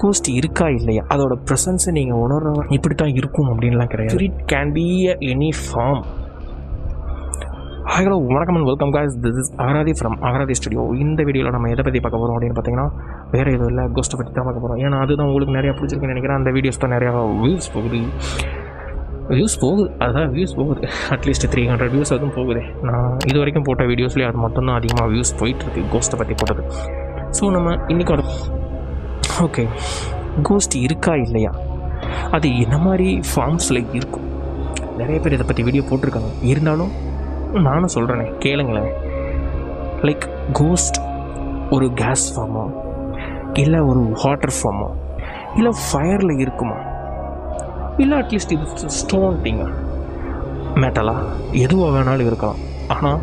Cost இருக்கா இல்லையா? அதோட ப்ரெசன்ஸை நீங்கள் உணர்ற இப்படி தான் இருக்கும் அப்படின்லாம் கிடையாது. Spirit can be any form hello வணக்கம் and welcome guys this is Agarathi from Agarathi studio இந்த வீடியோவில் நம்ம எதை பற்றி பார்க்க போகிறோம் அப்படின்னு பார்த்தீங்கன்னா வேறு எதுவும் இல்லை. கோஸ்ட்டை பற்றி தான் பார்க்க போகிறோம் ஏன்னா அதுதான் உங்களுக்கு நிறையா பிடிச்சிருக்குன்னு நினைக்கிறேன். அந்த வீடியோஸ் தான் நிறையா வியூஸ் போகுது. வியூஸ் போகுது. அதுதான் வியூஸ் போகுது. அட்லீஸ்ட் த்ரீ ஹண்ட்ரட் வியூஸ் அதுவும் போகுது. நான் இது வரைக்கும் போட்ட வீடியோஸ்லேயே அது மட்டும்தான் அதிகமாக வியூஸ் போயிட்டுருக்கு கோஸ்ட்டை பற்றி போட்டது. ஸோ நம்ம இன்றைக்கி ஒரு ஓகே. கோஸ்ட் இருக்கா இல்லையா? அது என்ன மாதிரி ஃபார்ம்ஸில் இருக்கும்? நிறைய பேர் இதை பற்றி வீடியோ போட்டிருக்காங்க. இருந்தாலும் நானும் சொல்கிறேனே கேளுங்களேன். லைக் கோஸ்ட் ஒரு கேஸ் ஃபார்மா இல்லை ஒரு வாட்டர் ஃபார்மா இல்லை ஃபயரில் இருக்குமா? இல்லை அட்லீஸ்ட் இது ஸ்டோன் திங்கா மெட்டலா எதுவாக வேணாலும் இருக்கலாம். ஆனால்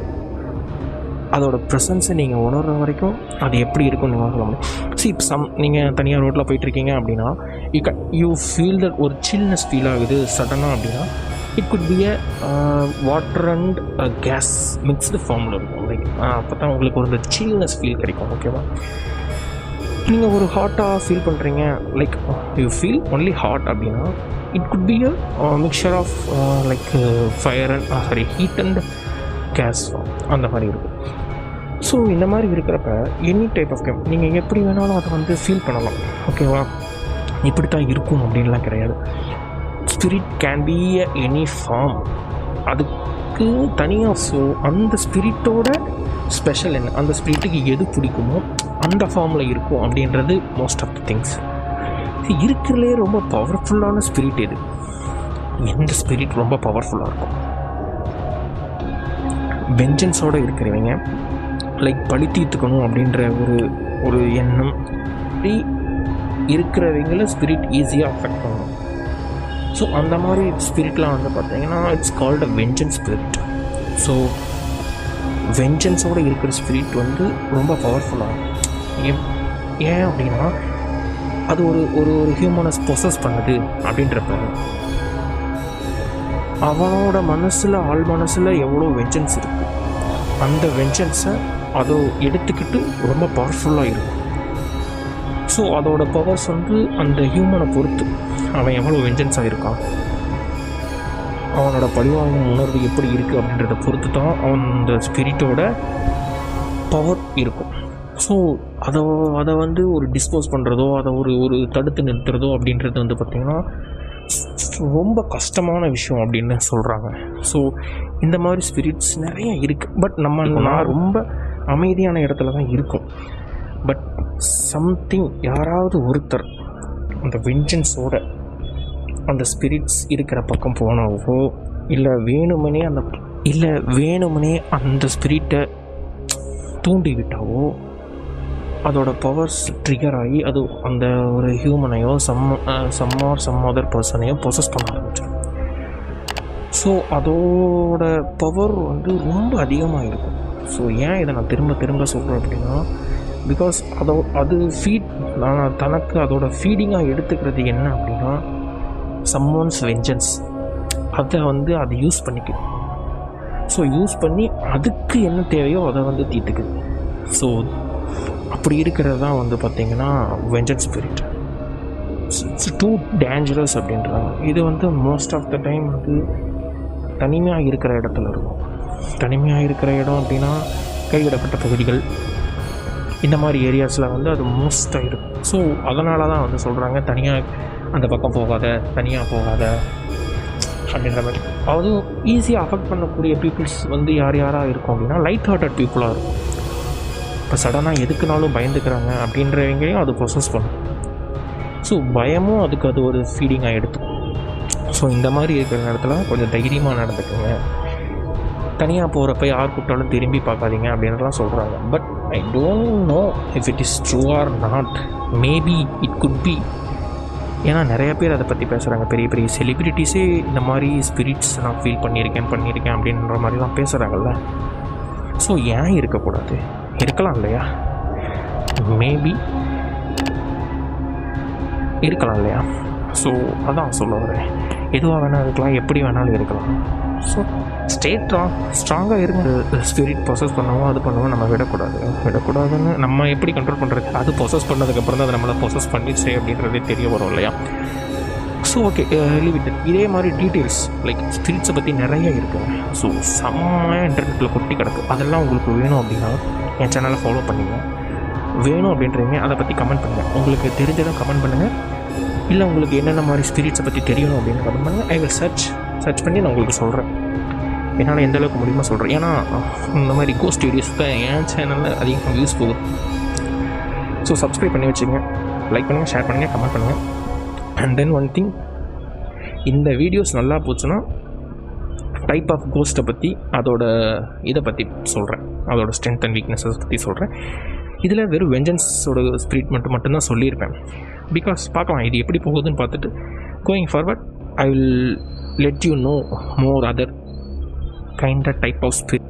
அதோட ப்ரெசன்ஸை நீங்கள் உணர்ற வரைக்கும் அது எப்படி இருக்கும்னு நீங்கள் சொல்ல முடியும். சி இப்போ சம் நீங்கள் தனியாக ரோட்டில் போயிட்டுருக்கீங்க அப்படின்னா யூ க யூ ஃபீல் தட் ஒரு சில்னஸ் ஃபீல் ஆகுது சடனாக அப்படின்னா it could be a water and gas mixed ஃபார்மில் இருக்கும். லைக் அப்போ தான் உங்களுக்கு ஒரு சில்னஸ் ஃபீல் கிடைக்கும் ஓகேவா நீங்கள் ஒரு ஹாட்டாக ஃபீல் பண்ணுறீங்க like you feel only hot அப்படின்னா it could be a mixture of like fire and sorry heat and gas அந்த மாதிரி இருக்கும். ஸோ இந்த மாதிரி இருக்கிறப்ப எனி டைப் ஆஃப் கேம் நீங்கள் எப்படி வேணாலும் அதை வந்து ஃபீல் பண்ணலாம். ஓகேவா இப்படி தான் இருக்கும் அப்படின்லாம் கிடையாது. Spirit can be any form அதுக்கு தனியாக ஸோ அந்த ஸ்பிரிட்டோட ஸ்பெஷல் என்ன? அந்த ஸ்பிரிட்டுக்கு எது பிடிக்குமோ அந்த ஃபார்மில் இருக்கும் அப்படின்றது மோஸ்ட் ஆஃப் த திங்ஸ் இருக்கிறதுலே ரொம்ப பவர்ஃபுல்லான ஸ்பிரிட் எது? எந்த ஸ்பிரிட் ரொம்ப பவர்ஃபுல்லாக இருக்கும்? வெஞ்சன்ஸோடு இருக்கிறவங்க லைக் பழி தீர்த்துக்கணும் அப்படின்ற ஒரு ஒரு எண்ணம். அப்படி இருக்கிறவங்கள ஸ்பிரிட் ஈஸியாக அஃபெக்ட் பண்ணும். ஸோ அந்த மாதிரி ஸ்பிரிட்லாம் வந்து பார்த்தீங்கன்னா it's called a vengeance spirit so வெஞ்சன்ஸோடு இருக்கிற ஸ்பிரிட் வந்து ரொம்ப பவர்ஃபுல்லாக ஏன் ஏன் அப்படின்னா அது ஒரு ஒரு ஒரு ஹியூமனை ப்ரொசஸ் பண்ணுது அப்படின்றப்ப அவனோட மனசில் ஆள் மனசில் எவ்வளோ வெஞ்சன்ஸ் இருக்குது அந்த வெஞ்சன்ஸை அதை எடுத்துக்கிட்டு ரொம்ப பவர்ஃபுல்லாக இருக்கும். ஸோ அதோட பவர்ஸ் வந்து அந்த ஹியூமனை பொறுத்து. அவன் எவ்வளோ வெஞ்சன்ஸாக இருக்கான் அவனோட பழிவாங்கும் உணர்வு எப்படி இருக்குது அப்படின்றத பொறுத்து தான் அவன் அந்த ஸ்பிரிட்டோட பவர் இருக்கும். ஸோ அதை அதை வந்து ஒரு டிஸ்போஸ் பண்ணுறதோ அதை ஒரு ஒரு தடுத்து நிறுத்துறதோ அப்படின்றது வந்து பார்த்திங்கன்னா ரொம்ப கஷ்டமான விஷயம் அப்படின்னு சொல்கிறாங்க ஸோ இந்த மாதிரி ஸ்பிரிட்ஸ் நிறைய இருக்குது பட் நம்ம நான் ரொம்ப அமைதியான இடத்துல தான் இருக்கும். பட் சம்திங் யாராவது ஒருத்தர் அந்த வெஞ்சன்ஸோட அந்த ஸ்பிரிட்ஸ் இருக்கிற பக்கம் போனாவோ இல்லை வேணுமனே அந்த இல்லை வேணுமனே அந்த ஸ்பிரிட்டை தூண்டி விட்டாவோ அதோட பவர்ஸ் ட்ரிகர் ஆகி அது அந்த ஒரு ஹியூமனையோ some some or some other பர்சனையோ process பண்ண ஆரம்பிச்சிடும். ஸோ அதோட பவர் வந்து ரொம்ப அதிகமாக இருக்கும் ஸோ ஏன் இதை நான் திரும்ப திரும்ப சொல்கிறேன் அப்படின்னா பிகாஸ் அதோ அது ஃபீட் நான் தனக்கு அதோட ஃபீடிங்காக எடுத்துக்கிறது என்ன அப்படின்னா சம்மோன்ஸ் வெஞ்சன்ஸ் அதை வந்து அதை யூஸ் பண்ணிக்குது. ஸோ யூஸ் பண்ணி அதுக்கு என்ன தேவையோ அதை வந்து தீர்த்துக்குது. ஸோ அப்படி இருக்கிறது தான் வந்து பார்த்திங்கன்னா vengeance spirit it's too dangerous அப்படின்றாங்க. இது வந்து மோஸ்ட் ஆஃப் த டைம் வந்து தனிமையாக இருக்கிற இடத்துல இருக்கும். தனிமையாக இருக்கிற இடம் அப்படின்னா கைவிடப்பட்ட பகுதிகள். இந்த மாதிரி ஏரியாஸில் வந்து அது மோஸ்ட்டாக இருக்கும். ஸோ அதனால தான் வந்து சொல்கிறாங்க தனியாக அந்த பக்கம் போகாத தனியாக போகாத அப்படின்ற மாதிரி. அதுவும் ஈஸியாக அஃபெக்ட் பண்ணக்கூடிய பீப்புள்ஸ் வந்து யார் யாராக இருக்கும் அப்படின்னா லைட் ஹார்ட்டட் பீப்புளாக இருக்கும். இப்போ சடனாக எதுக்குனாலும் பயந்துக்கிறாங்க அப்படின்றவங்களையும் அது ப்ரொசஸ் பண்ணும். ஸோ பயமும் அதுக்கு அது ஒரு ஃபீடிங்காக எடுத்துக்கும். ஸோ இந்த மாதிரி இருக்கிற நேரத்தில் கொஞ்சம் தைரியமாக நடந்துக்குங்க. தனியாக போகிறப்ப யார் கூப்பிட்டாலும் திரும்பி பார்க்காதீங்க அப்படின்லாம் சொல்கிறாங்க but I don't know if it is true or not maybe it could be ஏன்னா நிறைய பேர் அதை பற்றி பேசுகிறாங்க பெரிய பெரிய செலிப்ரிட்டிஸே இந்த மாதிரி ஸ்பிரிட்ஸ் நான் ஃபீல் பண்ணியிருக்கேன் பண்ணியிருக்கேன் அப்படின்ற மாதிரிலாம் பேசுகிறாங்கல்ல ஸோ ஏன் இருக்கக்கூடாது? இருக்கலாம் இல்லையா? மேபி இருக்கலாம் இல்லையா? ஸோ அதான் சொல்ல வரேன். எதுவாக வேணால் இருக்கலாம் எப்படி வேணாலும் இருக்கலாம். ஸோ ஸ்டேட்டாக ஸ்ட்ராங்காக இருங்க. ஸ்பிரிட் ப்ரொசஸ் பண்ணவும் அது பண்ணவும் நம்ம விடக்கூடாது. விடக்கூடாதுன்னு நம்ம எப்படி கண்ட்ரோல் பண்ணுறது அது ப்ரொசஸ் பண்ணதுக்கப்புறம் தான் அது நம்மளை ப்ரொசஸ் பண்ணிச்சு அப்படின்றதே தெரிய வரும் இல்லையா? ஸோ ஓகே லிமிட்டட் இதே மாதிரி டீட்டெயில்ஸ் லைக் ஸ்பிரிட்ஸை பற்றி நிறைய இருக்குது ஸோ செம்மையாக இன்டர்நெட்டில் கொட்டி கிடக்கு. அதெல்லாம் உங்களுக்கு வேணும் அப்படின்னா என் சேனலை ஃபாலோ பண்ணுங்க. வேணும் அப்படின்றீங்க அதை பற்றி கமெண்ட் பண்ணுங்கள் உங்களுக்கு தெரிஞ்சதை கமெண்ட் பண்ணுங்கள் இல்லை உங்களுக்கு என்னென்ன மாதிரி ஸ்பிரிட்ஸை பற்றி தெரியணும் அப்படின்னு கமெண்ட் பண்ணுங்கள் ஐ வில் சர்ச் சர்ச் பண்ணி நான் உங்களுக்கு சொல்கிறேன் என்னால் எந்த அளவுக்கு முடியுமோ சொல்கிறேன் ஏன்னா இந்த மாதிரி கோஸ்ட் வீடியோஸ் தான் என் சேனலில் அதிகமாக வியூஸ் போகுது ஸோ சப்ஸ்கிரைப் பண்ணி வச்சுங்க லைக் பண்ணுங்கள் ஷேர் பண்ணுங்கள் கமெண்ட் பண்ணுங்கள் அண்ட் தென் ஒன் திங் இந்த வீடியோஸ் நல்லா போச்சுன்னா டைப் ஆஃப் கோஸ்ட்டை பற்றி அதோட இதை பற்றி சொல்கிறேன் அதோட ஸ்ட்ரென்த் அண்ட் வீக்னஸஸ் பற்றி சொல்கிறேன் இதில் வெறும் வெஞ்சன்ஸோட ஸ்பிரிட் மட்டும் மட்டும்தான் சொல்லியிருப்பேன். பிகாஸ் பார்க்கலாம் இது எப்படி போகுதுன்னு பார்த்துட்டு going forward I will let you know more other kind of type of spirit